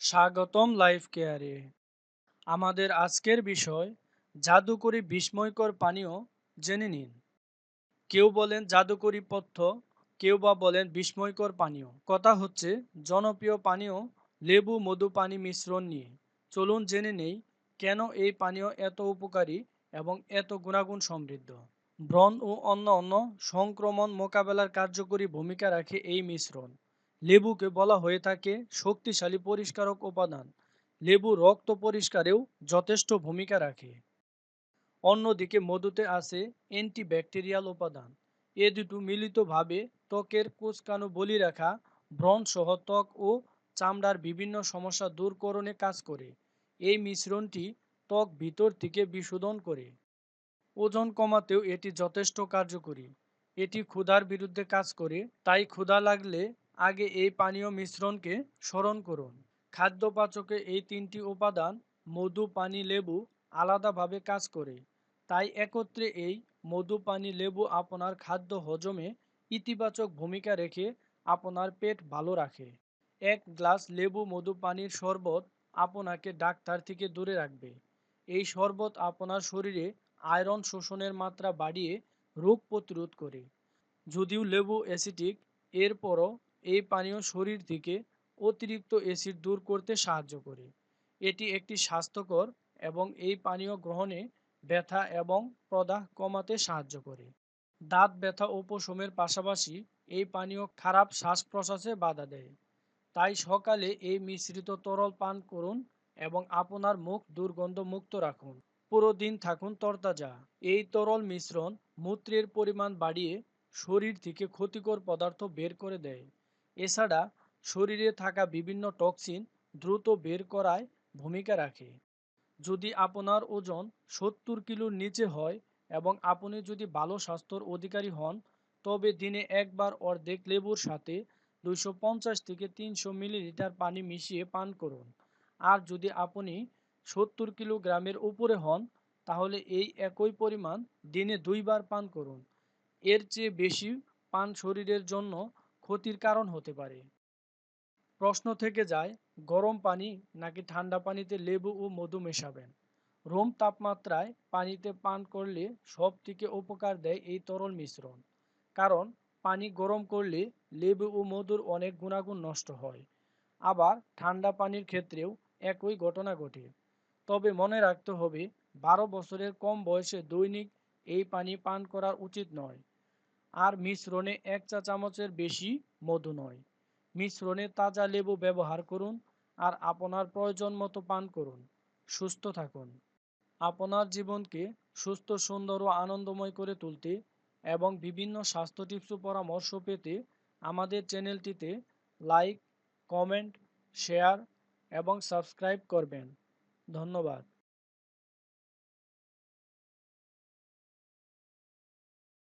স্বাগতম লাইফ কেয়ারে। আমাদের আজকের বিষয়, জাদুকরি বিস্ময়কর পানীয় জেনে নিন। কেউ বলেন জাদুকরি পথ্য, কেউ বা বলেন বিস্ময়কর পানীয়। কথা হচ্ছে, জনপ্রিয় পানীয় লেবু, মধু, পানি মিশ্রণ নিয়ে। চলুন জেনে নেই, কেন এই পানীয় এত উপকারী এবং এত গুণাগুণ সমৃদ্ধ? ব্রণ ও অন্য অন্য সংক্রমণ মোকাবেলার কার্যকরী ভূমিকা রাখে এই মিশ্রণ। লেবুকে বলা হয়ে থাকে শক্তিশালী পরিষ্কারক উপাদান। লেবু রক্ত পরিষ্কারেও যথেষ্ট ভূমিকা রাখে। অন্যদিকে মধুতে আছে অ্যান্টিব্যাকটেরিয়াল উপাদান। এ দুটো মিলিতভাবে ত্বকের কুচকানো বলি রাখা, ব্রণসহ ত্বক ও চামড়ার বিভিন্ন সমস্যা দূরকরণে কাজ করে। এই মিশ্রণটি ত্বক ভিতর থেকে বিশোধন করে। ওজন কমাতেও এটি যথেষ্ট কার্যকরী। এটি ক্ষুধার বিরুদ্ধে কাজ করে, তাই ক্ষুধা লাগলে আগে এই পানীয় মিশ্রণকে স্মরণ করুন। খাদ্যপাচকে এই তিনটি উপাদান, মধু, পানি, লেবু আলাদাভাবে কাজ করে। তাই একত্রে এই মধু, পানি, লেবু আপনার খাদ্য হজমে ইতিবাচক ভূমিকা রেখে আপনার পেট ভালো রাখে। এক গ্লাস লেবু, মধু, পানির শরবত আপনাকে ডাক্তার থেকে দূরে রাখবে। এই শরবত আপনার শরীরে আয়রন শোষণের মাত্রা বাড়িয়ে রোগ প্রতিরোধ করে। যদিও লেবু অ্যাসিটিক, এরপরও এই পানীয় শরীর থেকে অতিরিক্ত অ্যাসিড দূর করতে সাহায্য করে। এটি একটি স্বাস্থ্যকর এবং এই পানীয় গ্রহণে ব্যথা এবং প্রদাহ কমাতে সাহায্য করে। দাঁত ব্যথা উপশমের পাশাপাশি এই পানীয় খারাপ শ্বাস প্রশ্বাসে বাধা দেয়। তাই সকালে এই মিশ্রিত তরল পান করুন এবং আপনার মুখ দুর্গন্ধ মুক্ত রাখুন। পুরো দিন থাকুন তরতাজা। এই তরল মিশ্রণ মূত্রের পরিমাণ বাড়িয়ে শরীর থেকে ক্ষতিকর পদার্থ বের করে দেয়। এছাড়া শরীরে থাকা বিভিন্ন টক্সিন দ্রুত বের করায় ভূমিকা রাখে। যদি আপনার ওজন সত্তর কিলোর নিচে হয় এবং আপনি যদি ভালো স্বাস্থ্যর অধিকারী হন, তবে দিনে একবার অর্ধেক লেবুর সাথে দুইশো পঞ্চাশ থেকে তিনশো মিলিলিটার পানি মিশিয়ে পান করুন। আর যদি আপনি সত্তর কিলোগ্রামের উপরে হন, তাহলে এই একই পরিমাণ দিনে দুইবার পান করুন। এর চেয়ে বেশি পান শরীরের জন্য ক্ষতির কারণ হতে পারে। প্রশ্ন থেকে যায়, গরম পানি নাকি ঠান্ডা পানিতে লেবু ও মধু মেশাবেন? রুম তাপমাত্রায় পানিতে পান করলে সব থেকে উপকার দেয় এই তরল মিশ্রণ। কারণ, পানি গরম করলে লেবু ও মধুর অনেক গুণাগুণ নষ্ট হয়। আবার ঠান্ডা পানির ক্ষেত্রেও একই ঘটনা ঘটে। তবে মনে রাখতে হবে, বারো বছরের কম বয়সে দৈনিক এই পানি পান করা উচিত নয়। আর মিশ্রণে এক চা চামচের বেশি মধু নয়। মিশ্রণে তাজা লেবু ব্যবহার করুন আর আপনার প্রয়োজন মতো পান করুন। সুস্থ থাকুন। আপনার জীবনকে সুস্থ, সুন্দর ও আনন্দময় করে তুলতে এবং বিভিন্ন স্বাস্থ্য টিপস ও পরামর্শ পেতে আমাদের চ্যানেলটিতে লাইক, কমেন্ট, শেয়ার এবং সাবস্ক্রাইব করবেন। ধন্যবাদ।